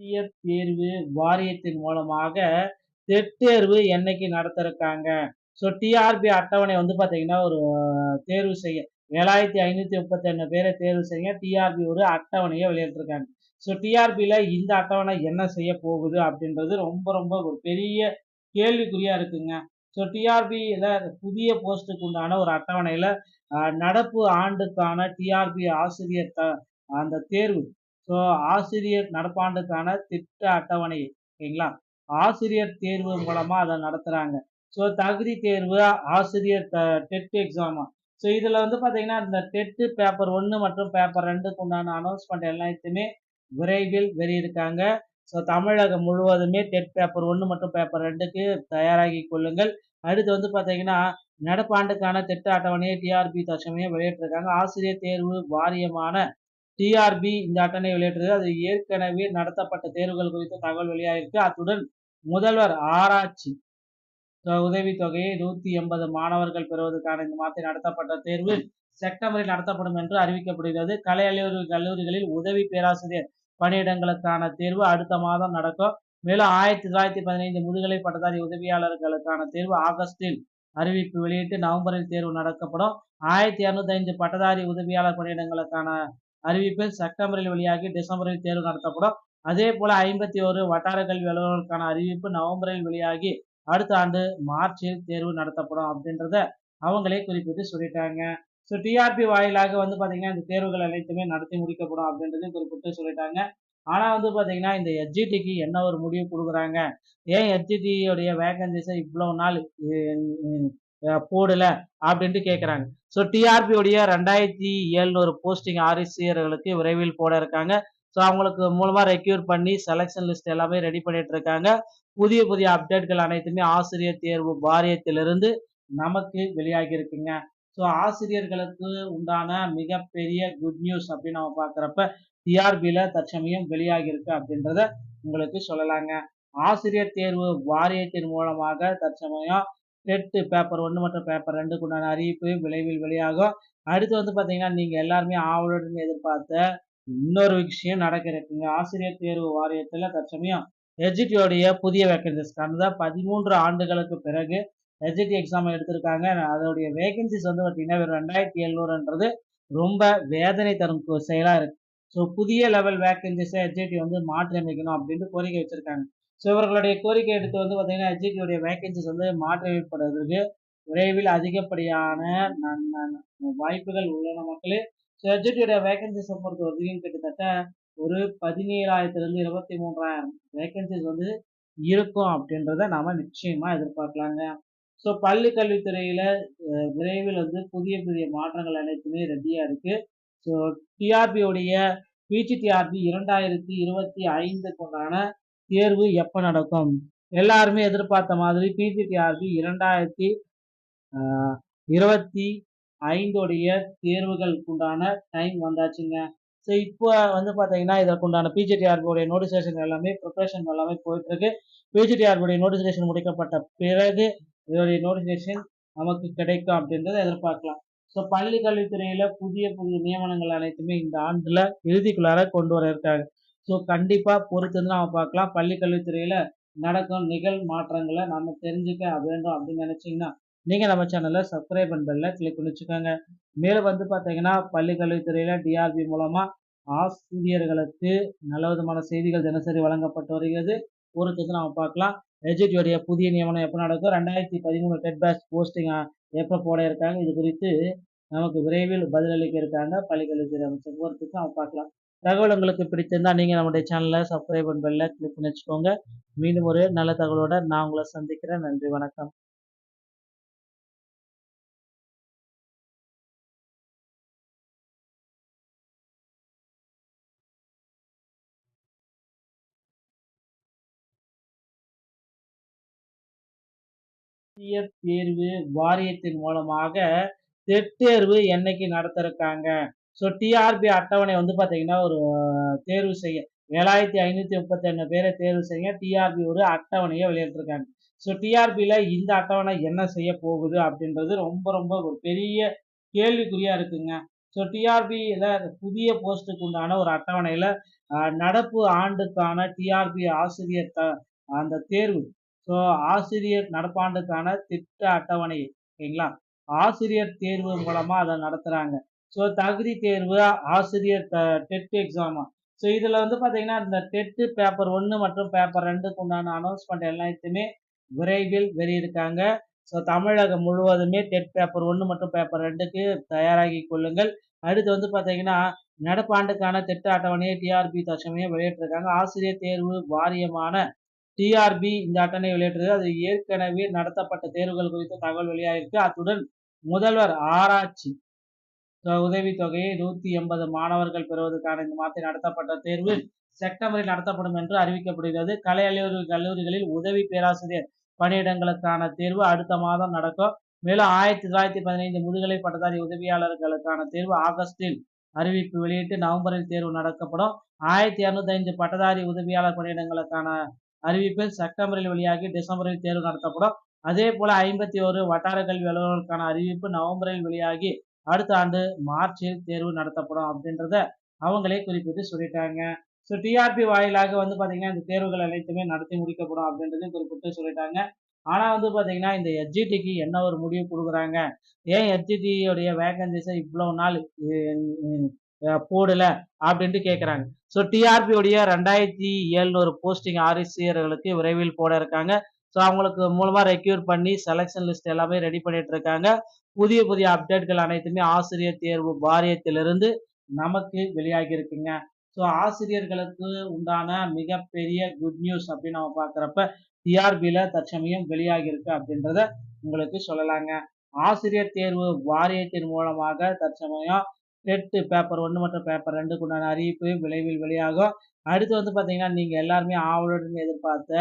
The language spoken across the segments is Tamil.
தேசிய தேர்வு வாரியத்தின் மூலமாக டெட் தேர்வு என்னைக்கு நடத்திருக்காங்க? ஸோ டிஆர்பி அட்டவணை வந்து பார்த்தீங்கன்னா ஒரு தேர்வு செய்ய ஏழாயிரத்தி ஐநூற்றி முப்பத்தொன்று பேரை தேர்வு செய்ய டிஆர்பி ஒரு அட்டவணையை வெளியிட்டிருக்காங்க. ஸோ டிஆர்பியில் இந்த அட்டவணை என்ன செய்ய போகுது அப்படின்றது ரொம்ப ரொம்ப ஒரு பெரிய கேள்விக்குறியாக இருக்குங்க. ஸோ டிஆர்பியில் புதிய போஸ்ட்டுக்கு உண்டான ஒரு அட்டவணையில் நடப்பு ஆண்டுக்கான டிஆர்பி ஆசிரியர் த அந்த தேர்வு ஸோ ஆசிரியர் நடப்பாண்டுக்கான திட்ட அட்டவணை ஓகேங்களா? ஆசிரியர் தேர்வு மூலமாக அதை நடத்துகிறாங்க ஸோ தகுதி தேர்வு ஆசிரியர் டெட் எக்ஸாமா ஸோ இதில் வந்து பார்த்தீங்கன்னா இந்த டெட்டு பேப்பர் ஒன்று மற்றும் பேப்பர் ரெண்டுக்கு உண்டான அனௌன்ஸ்மெண்ட் எல்லாத்தையுமே விரைவில் வெளியிருக்காங்க ஸோ தமிழகம் முழுவதுமே டெட் பேப்பர் ஒன்று மற்றும் பேப்பர் ரெண்டுக்கு தயாராகி கொள்ளுங்கள். அடுத்து வந்து பார்த்தீங்கன்னா நடப்பாண்டுக்கான திட்ட அட்டவணையை டிஆர்பி தசமையை வெளியிட்டிருக்காங்க. ஆசிரியர் தேர்வு வாரியமான டிஆர்பி இந்த அட்டனை வெளியிட்டது. அது ஏற்கனவே நடத்தப்பட்ட தேர்வுகள் குறித்த தகவல் வெளியாகிருக்கு அத்துடன் முதல்வர் ஆராய்ச்சி உதவித்தொகையை நூத்தி எண்பது மாணவர்கள் பெறுவதற்கான இந்த மாதத்தில் நடத்தப்பட்ட தேர்வு செப்டம்பரில் நடத்தப்படும் என்று அறிவிக்கப்படுகிறது. கலை அலுவலக கல்லூரிகளில் உதவி பேராசிரியர் பணியிடங்களுக்கான தேர்வு அடுத்த மாதம் நடக்கும். மேலும் ஆயிரத்தி தொள்ளாயிரத்தி பதினைந்து முதுகலை பட்டதாரி உதவியாளர்களுக்கான தேர்வு ஆகஸ்டில் அறிவிப்பு வெளியிட்டு நவம்பரில் தேர்வு நடக்கப்படும். ஆயிரத்தி இரநூத்தி ஐந்து பட்டதாரி உதவியாளர் பணியிடங்களுக்கான அறிவிப்பு செப்டம்பரில் வெளியாகி டிசம்பரில் தேர்வு நடத்தப்படும். அதே போல ஐம்பத்தி ஒரு வட்டார கல்வி அலுவலர்களுக்கான அறிவிப்பு நவம்பரில் வெளியாகி அடுத்த ஆண்டு மார்ச்சில் தேர்வு நடத்தப்படும் அப்படின்றத அவங்களே குறிப்பிட்டு சொல்லிட்டாங்க. ஸோ டிஆர்பி வாயிலாக வந்து பார்த்தீங்கன்னா இந்த தேர்வுகள் அனைத்துமே நடத்தி முடிக்கப்படும் அப்படின்றதையும் குறிப்பிட்டு சொல்லிட்டாங்க. ஆனால் வந்து பார்த்தீங்கன்னா இந்த எஸ்ஜிடிக்கு என்ன ஒரு முடிவு கொடுக்குறாங்க? ஏன் எஸ்ஜிடியோடைய வேகன்சிஸை இவ்வளோ நாள் போடலை அப்படின்ட்டு கேட்குறாங்க ஸோ டிஆர்பியோடைய ரெண்டாயிரத்தி எழுநூறு போஸ்டிங் ஆரிசியர்களுக்கு விரைவில் போட இருக்காங்க. ஸோ அவங்களுக்கு மூலமாக ரெக்யூர் பண்ணி செலெக்ஷன் லிஸ்ட் எல்லாமே ரெடி பண்ணிட்டு இருக்காங்க. புதிய புதிய அப்டேட்கள் அனைத்துமே ஆசிரியர் தேர்வு வாரியத்திலிருந்து நமக்கு வெளியாகி இருக்குங்க. ஸோ ஆசிரியர்களுக்கு உண்டான மிகப்பெரிய குட் நியூஸ் அப்படின்னு நம்ம பார்க்குறப்ப டிஆர்பியில் தற்சமயம் வெளியாகி இருக்கு அப்படின்றத உங்களுக்கு சொல்லலாங்க. ஆசிரியர் தேர்வு வாரியத்தின் மூலமாக தற்சமயம் எட்டு பேப்பர் ஒன்று மற்றும் பேப்பர் ரெண்டுக்கு உண்டான அறிவிப்பு விளைவில் வெளியாகும். அடுத்து வந்து பார்த்தீங்கன்னா நீங்கள் எல்லாருமே ஆவலுடன் எதிர்பார்த்த இன்னொரு விஷயம் நடக்க இருக்குங்க ஆசிரியர் தேர்வு வாரியத்தில் தற்சமயம் எஜிடியோடைய புதிய வேகன்சிஸ் கடந்த பதிமூன்று ஆண்டுகளுக்கு பிறகு எஜிடி எக்ஸாம் எடுத்திருக்காங்க. அதோடைய வேகன்சிஸ் வந்து பார்த்தீங்கன்னா வெறும் ரெண்டாயிரத்தி எழுநூறுன்றது ரொம்ப வேதனை தரும் செயலாக இருக்குது ஸோ புதிய லெவல் வேகன்சிஸை எஜிடி வந்து மாற்றி அமைக்கணும் அப்படின்ட்டு கோரிக்கை வச்சுருக்காங்க. ஸோ இவர்களுடைய கோரிக்கை எடுத்து வந்து பார்த்தீங்கன்னா எஜிடியோடைய வேக்கன்சிஸ் வந்து மாற்றியமைப்படுவதற்கு விரைவில் அதிகப்படியான வாய்ப்புகள் உள்ளன மக்களே. ஸோ எஜிடியோட வேகன்சிஸை பொறுத்த வரைக்கும் கிட்டத்தட்ட ஒரு பதினேழாயிரத்துலேருந்து இருபத்தி மூன்றாயிரம் வேகன்சிஸ் வந்து இருக்கும் அப்படின்றத நாம் நிச்சயமாக எதிர்பார்க்கலாங்க. ஸோ பள்ளி கல்வித்துறையில் விரைவில் வந்து புதிய புதிய மாற்றங்கள் அனைத்துமே ரெடியாக இருக்குது ஸோ டிஆர்பியோடைய பிஜிடிஆர்பி இரண்டாயிரத்தி இருபத்தி ஐந்துக்குண்டான தேர்வு எப்போ நடக்கும்? எல்லாருமே எதிர்பார்த்த மாதிரி பிஜிடிஆர்பி இரண்டாயிரத்தி இருபத்தி ஐந்தோடைய தேர்வுகளுக்குண்டான டைம் வந்தாச்சுங்க. ஸோ இப்போ வந்து பார்த்தீங்கன்னா இதற்குண்டான பிஜிடிஆர்பியோடைய நோட்டிஃபிகேஷன் எல்லாமே ப்ரிப்ரேஷன் எல்லாமே போயிட்டுருக்கு. பிஜிடிஆர்பியோடைய நோட்டிஃபிகேஷன் முடிக்கப்பட்ட பிறகு இதோடைய நோட்டிஃபிகேஷன் நமக்கு கிடைக்கும் அப்படின்றத எதிர்பார்க்கலாம். ஸோ பள்ளி கல்வித்துறையில் புதிய புதிய நியமனங்கள் அனைத்துமே இந்த ஆண்டில் இறுதிக்குள்ளார கொண்டு வர இருக்காங்க. ஸோ கண்டிப்பாக பொறுத்து வந்து நம்ம பார்க்கலாம். பள்ளி கல்வித்துறையில் நடக்கும் நிகழ் மாற்றங்களை நம்ம தெரிஞ்சுக்க வேண்டும் அப்படின்னு நினச்சிங்கன்னா நீங்கள் நம்ம சேனலை சப்ஸ்கிரைப் பண்ணல கிளிக் பண்ணி வச்சுக்கோங்க. மேலும் வந்து பார்த்தீங்கன்னா பள்ளி கல்வித்துறையில் டிஆர்பி மூலமாக ஆசிரியர்களுக்கு நல்ல விதமான செய்திகள் தினசரி வழங்கப்பட்டு வருகிறது. பொறுத்து நம்ம பார்க்கலாம். எஜிடியோடைய புதிய நியமனம் எப்போ நடக்கும்? ரெண்டாயிரத்தி பதிமூணு டெட் பேட்ச் போஸ்டிங் எப்போ போட இருக்காங்க? இது குறித்து நமக்கு விரைவில் பதிலளிக்க இருக்காங்க பள்ளிக்கல்வித்துறை அமைச்சர். பொறுத்துக்கு நம்ம பார்க்கலாம். தகவல் உங்களுக்கு பிடிச்சிருந்தா நீங்கள் நம்முடைய சேனலை சப்ஸ்கிரைப் பண்ணல கிளிக் பண்ணி வச்சுக்கோங்க. மீண்டும் ஒரு நல்ல தகவலோட நான் உங்களை சந்திக்கிறேன். நன்றி வணக்கம். தேர்வு வாரியத்தின் மூலமாக டெட் தேர்வு என்னைக்கு நடத்திருக்காங்க? ஸோ டிஆர்பி அட்டவணை வந்து பார்த்தீங்கன்னா ஒரு தேர்வு செய்ய ஏழாயிரத்தி ஐநூற்றி முப்பத்தொன்று பேரை தேர்வு செய்ய டிஆர்பி ஒரு அட்டவணையை வெளியிட்டிருக்காங்க. ஸோ டிஆர்பியில் இந்த அட்டவணை என்ன செய்ய போகுது அப்படின்றது ரொம்ப ரொம்ப ஒரு பெரிய கேள்விக்குறியாக இருக்குங்க. ஸோ டிஆர்பியில் புதிய போஸ்ட்டுக்கு உண்டான ஒரு அட்டவணையில் நடப்பு ஆண்டுக்கான டிஆர்பி ஆசிரியர் த அந்த தேர்வு. ஸோ ஆசிரியர் நடப்பாண்டுக்கான திட்ட அட்டவணை ஓகேங்களா? ஆசிரியர் தேர்வு மூலமாக அதை நடத்துகிறாங்க ஸோ தகுதி தேர்வு ஆசிரியர் டெட் எக்ஸாமா ஸோ இதில் வந்து பார்த்தீங்கன்னா இந்த டெட்டு பேப்பர் ஒன்று மற்றும் பேப்பர் ரெண்டுக்கு உண்டான அனௌன்ஸ்மெண்ட் எல்லாத்தையுமே விரைவில் வெளியிருக்காங்க ஸோ தமிழகம் முழுவதுமே டெட் பேப்பர் ஒன்று மற்றும் பேப்பர் ரெண்டுக்கு தயாராகி கொள்ளுங்கள். அடுத்து வந்து பார்த்தீங்கன்னா நடப்பாண்டுக்கான திட்ட அட்டவணையை டிஆர்பி தசமையை வெளியிட்டிருக்காங்க. ஆசிரியர் தேர்வு வாரியமான டிஆர்பி இந்த அட்டவணை வெளியிட்டது அது ஏற்கனவே நடத்தப்பட்ட தேர்வுகள் குறித்த தகவல் வெளியாகிருக்கு அத்துடன் முதல்வர் ஆராய்ச்சி உதவித்தொகையை நூத்தி எண்பது மாணவர்கள் பெறுவதற்கான இந்த மாதத்தில் நடத்தப்பட்ட தேர்வு செப்டம்பரில் நடத்தப்படும் என்று அறிவிக்கப்படுகிறது. கலை அலுவலக கல்லூரிகளில் உதவி பேராசிரியர் பணியிடங்களுக்கான தேர்வு அடுத்த மாதம் நடக்கும். மேலும் ஆயிரத்தி தொள்ளாயிரத்தி பதினைந்து முதுகலை பட்டதாரி உதவியாளர்களுக்கான தேர்வு ஆகஸ்டில் அறிவிப்பு வெளியிட்டு நவம்பரில் தேர்வு நடக்கப்படும். ஆயிரத்தி இரநூத்தி ஐந்து பட்டதாரி உதவியாளர் பணியிடங்களுக்கான அறிவிப்பு செப்டம்பரில் வெளியாகி டிசம்பரில் தேர்வு நடத்தப்படும். அதே போல ஐம்பத்தி ஒரு வட்டார கல்வி அலுவலர்களுக்கான அறிவிப்பு நவம்பரில் வெளியாகி அடுத்த ஆண்டு மார்ச்சில் தேர்வு நடத்தப்படும் அப்படின்றத அவங்களே குறிப்பிட்டு சொல்லிட்டாங்க. ஸோ டிஆர்பி வாயிலாக வந்து பார்த்தீங்கன்னா இந்த தேர்வுகள் அனைத்துமே நடத்தி முடிக்கப்படும் அப்படின்றதையும் குறிப்பிட்டு சொல்லிட்டாங்க. ஆனால் வந்து பார்த்தீங்கன்னா இந்த எஸ்ஜிடிக்கு என்ன ஒரு முடிவு கொடுக்குறாங்க? ஏன் எஸ்ஜிடியோடைய வேகன்சிஸை இவ்வளோ நாள் போடலை போடல அப்படின்ட்டு கேட்குறாங்க ஸோ டிஆர்பியோடைய ரெண்டாயிரத்தி எழுநூறு போஸ்டிங் ஆரிசியர்களுக்கு விரைவில் போட இருக்காங்க. ஸோ அவங்களுக்கு மூலமாக ரெக்யூர் பண்ணி செலெக்ஷன் லிஸ்ட் எல்லாமே ரெடி பண்ணிட்டு இருக்காங்க புதிய புதிய அப்டேட்கள் அனைத்துமே ஆசிரியர் தேர்வு வாரியத்திலிருந்து நமக்கு வெளியாகி இருக்குங்க. ஸோ ஆசிரியர்களுக்கு உண்டான மிகப்பெரிய குட் நியூஸ் அப்படின்னு நம்ம பார்க்குறப்ப டிஆர்பியில் தற்சமயம் வெளியாகி இருக்கு அப்படின்றத உங்களுக்கு சொல்லலாங்க. ஆசிரியர் தேர்வு வாரியத்தின் மூலமாக தற்சமயம் டெட்டு பேப்பர் ஒன்று மற்றும் பேப்பர் ரெண்டுக்கு உண்டான அறிவிப்பு விளைவில் வெளியாகும். அடுத்து வந்து பார்த்தீங்கன்னா நீங்கள் எல்லாருமே ஆவலுடன் எதிர்பார்த்த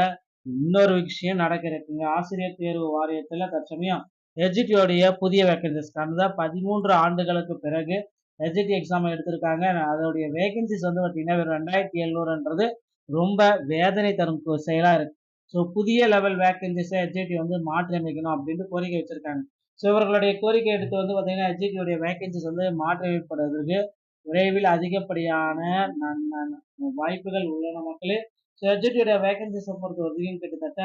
இன்னொரு விஷயம் நடக்க இருக்குங்க ஆசிரியர் தேர்வு வாரியத்தில் தற்சமயம் எஜிடியோடைய புதிய வேகன்சிஸ் கடந்த பதிமூன்று ஆண்டுகளுக்கு பிறகு எஜிடி எக்ஸாம் எடுத்திருக்காங்க. அதோடைய வேகன்சிஸ் வந்து பார்த்தீங்கன்னா வெறும் ரெண்டாயிரத்தி எழுநூறுன்றது ரொம்ப வேதனை தரும் செயலாக இருக்கு. ஸோ புதிய லெவல் வேகன்சிஸை எஜிடி வந்து மாற்றி அமைக்கணும் அப்படின்ட்டு கோரிக்கை வச்சிருக்காங்க. ஸோ இவர்களுடைய கோரிக்கை எடுத்து வந்து பார்த்தீங்கன்னா எஜிடியோடைய வேகன்சிஸ் வந்து மாற்றி அமைப்பதற்கு விரைவில் அதிகப்படியான நன்- வாய்ப்புகள் உள்ளன மக்களே. ஸோ எஜிடியோட வேகன்சிஸை பொறுத்த வரைக்கும் கிட்டத்தட்ட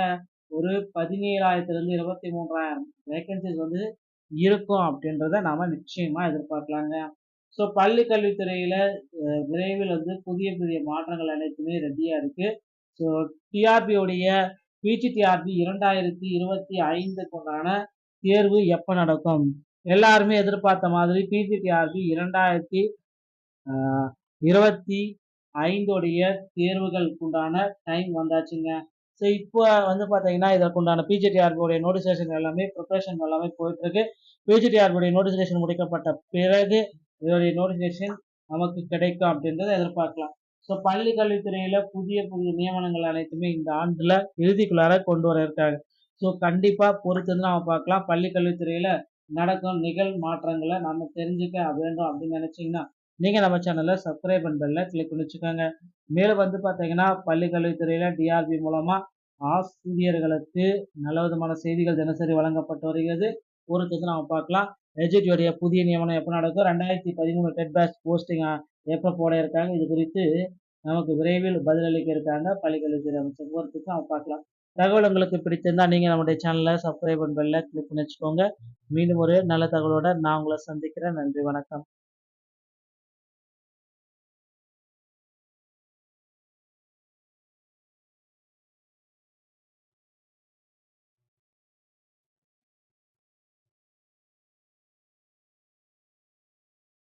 ஒரு பதினேழாயிரத்துலேருந்து இருபத்தி மூன்றாயிரம் வேகன்சிஸ் வந்து இருக்கும் அப்படின்றத நாம் நிச்சயமாக எதிர்பார்க்கலாங்க. ஸோ பள்ளிக்கல்வித்துறையில் விரைவில் வந்து புதிய புதிய மாற்றங்கள் அனைத்துமே ரெடியாக இருக்குது ஸோ டிஆர்பியோடைய பிஜிடிஆர்பி இரண்டாயிரத்தி இருபத்தி ஐந்துக்கு உண்டான தேர்வு எப்போ நடக்கும்? எல்லாருமே எதிர்பார்த்த மாதிரி பிஜிடிஆர்பி இரண்டாயிரத்தி இருபத்தி ஐந்தோடைய தேர்வுகளுக்குண்டான டைம் வந்தாச்சுங்க. ஸோ இப்போ வந்து பார்த்தீங்கன்னா இதற்குண்டான பிஜிடிஆர்பியோடைய நோட்டிஃபிகேஷன் எல்லாமே ப்ரிப்பரேஷன் எல்லாமே போயிட்டு இருக்கு பிஜிடிஆர்பியோடைய நோட்டிஃபிகேஷன் முடிக்கப்பட்ட பிறகு இதோடைய நோட்டிஃபிகேஷன் நமக்கு கிடைக்கும் அப்படின்றத எதிர்பார்க்கலாம். ஸோ பள்ளி கல்வித்துறையில புதிய புதிய நியமனங்கள் அனைத்துமே இந்த ஆண்டுல இறுதிக்குள்ளார கொண்டு வர இருக்காங்க. ஸோ கண்டிப்பா பொறுத்து நம்ம பார்க்கலாம். பள்ளி கல்வித்துறையில நடக்கும் நிகழ் மாற்றங்களை நம்ம தெரிஞ்சுக்க வேண்டும் அப்படின்னு நினச்சிங்கன்னா நீங்கள் நம்ம சேனலை சப்ஸ்கிரைப் அண்ட் பெல்ல கிளிக் பண்ணி வச்சுக்கோங்க. மேலும் வந்து பார்த்தீங்கன்னா பள்ளி கல்வித்துறையில் டிஆர்பி மூலமாக ஆசிரியர்களுக்கு நல்ல விதமான செய்திகள் தினசரி வழங்கப்பட்டு வருகிறது. ஒரு தான் நம்ம பார்க்கலாம். எஜிடியோடைய புதிய நியமனம் எப்போ நடக்கும்? ரெண்டாயிரத்தி பதிமூணு டெட் பேட்ச் போஸ்டிங் எப்போ போட இருக்காங்க? இது குறித்து நமக்கு விரைவில் பதிலளிக்க இருக்காங்க பள்ளிக்கல்வித்துறை அமைச்சர். பொறுத்துக்கு நம்ம பார்க்கலாம். தகவல் உங்களுக்கு பிடித்திருந்தால் நீங்கள் நம்முடைய சேனலை சப்ஸ்கிரைப் பண்ண பெல்ல கிளிக் பண்ணி வச்சுக்கோங்க. மீண்டும் ஒரு நல்ல தகவலோட நான் உங்களை சந்திக்கிறேன். நன்றி வணக்கம்.